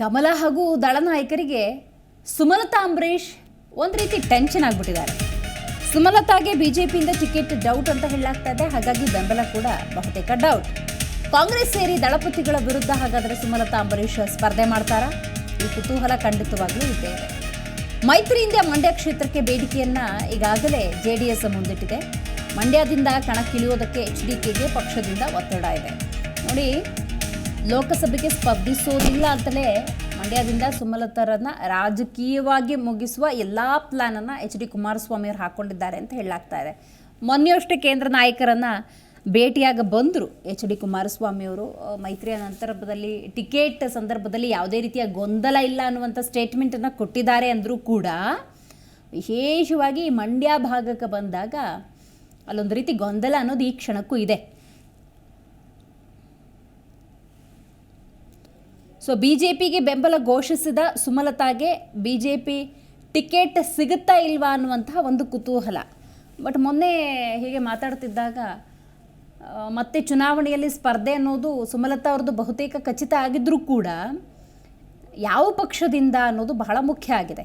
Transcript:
ಕಮಲ ಹಾಗೂ ದಳ ನಾಯಕರಿಗೆ ಸುಮಲತಾ ಅಂಬರೀಷ್ ಒಂದು ರೀತಿ ಟೆನ್ಷನ್ ಆಗಿಬಿಟ್ಟಿದ್ದಾರೆ. ಸುಮಲತಾಗೆ ಬಿಜೆಪಿಯಿಂದ ಟಿಕೆಟ್ ಡೌಟ್ ಅಂತ ಹೇಳಲಾಗ್ತಾ ಇದೆ. ಹಾಗಾಗಿ ಬೆಂಬಲ ಕೂಡ ಬಹುತೇಕ ಡೌಟ್ ಕಾಂಗ್ರೆಸ್ ಸೇರಿ ದಳಪತಿಗಳ ವಿರುದ್ಧ ಹಾಗಾದರೆ ಸುಮಲತಾ ಅಂಬರೀಷ್ ಸ್ಪರ್ಧೆ ಮಾಡ್ತಾರಾ? ಈ ಕುತೂಹಲ ಖಂಡಿತವಾಗಲೂ ಇದೆ. ಮೈತ್ರಿಯಿಂದ ಮಂಡ್ಯ ಕ್ಷೇತ್ರಕ್ಕೆ ಬೇಡಿಕೆಯನ್ನ ಈಗಾಗಲೇ ಜೆ ಡಿ ಎಸ್ ಮುಂದಿಟ್ಟಿದೆ. ಮಂಡ್ಯದಿಂದ ಕಣಕ್ಕಿಳಿಯೋದಕ್ಕೆ ಎಚ್ ಡಿ ಕೆಗೆ ಪಕ್ಷದಿಂದ ಒತ್ತಡ ಇದೆ. ನೋಡಿ ಲೋಕಸಭೆಗೆ ಸ್ಪರ್ಧಿಸೋದಿಲ್ಲ ಅಂತಲೇ ಮಂಡ್ಯದಿಂದ ಸುಮಲತಾರನ್ನ ರಾಜಕೀಯವಾಗಿ ಮುಗಿಸುವ ಎಲ್ಲ ಪ್ಲಾನನ್ನು ಎಚ್ ಡಿ ಕುಮಾರಸ್ವಾಮಿ ಅವರು ಹಾಕೊಂಡಿದ್ದಾರೆ ಅಂತ ಹೇಳಲಾಗ್ತಾ ಇದೆ. ಮೊನ್ನೆಯಷ್ಟೇ ಕೇಂದ್ರ ನಾಯಕರನ್ನ ಭೇಟಿಯಾಗ ಬಂದರು ಎಚ್ ಡಿ ಕುಮಾರಸ್ವಾಮಿ ಅವರು. ಮೈತ್ರಿಯ ಸಂದರ್ಭದಲ್ಲಿ ಟಿಕೆಟ್ ಸಂದರ್ಭದಲ್ಲಿ ಯಾವುದೇ ರೀತಿಯ ಗೊಂದಲ ಇಲ್ಲ ಅನ್ನುವಂಥ ಸ್ಟೇಟ್ಮೆಂಟನ್ನು ಕೊಟ್ಟಿದ್ದಾರೆ ಅಂದರೂ ಕೂಡ ವಿಶೇಷವಾಗಿ ಮಂಡ್ಯ ಭಾಗಕ್ಕೆ ಬಂದಾಗ ಅಲ್ಲೊಂದು ರೀತಿ ಗೊಂದಲ ಅನ್ನೋದು ಈ ಕ್ಷಣಕ್ಕೂ ಇದೆ. ಸೊ ಬಿ ಜೆ ಪಿಗೆ ಬೆಂಬಲ ಘೋಷಿಸಿದ ಸುಮಲತಾಗೆ ಬಿ ಜೆ ಪಿ ಟಿಕೆಟ್ ಸಿಗುತ್ತಾ ಇಲ್ವಾ ಅನ್ನುವಂತಹ ಒಂದು ಕುತೂಹಲ. ಬಟ್ ಮೊನ್ನೆ ಹೀಗೆ ಮಾತಾಡ್ತಿದ್ದಾಗ ಮತ್ತೆ ಚುನಾವಣೆಯಲ್ಲಿ ಸ್ಪರ್ಧೆ ಅನ್ನೋದು ಸುಮಲತಾ ಅವ್ರದ್ದು ಬಹುತೇಕ ಖಚಿತ ಆಗಿದ್ರೂ ಕೂಡ, ಯಾವ ಪಕ್ಷದಿಂದ ಅನ್ನೋದು ಬಹಳ ಮುಖ್ಯ ಆಗಿದೆ.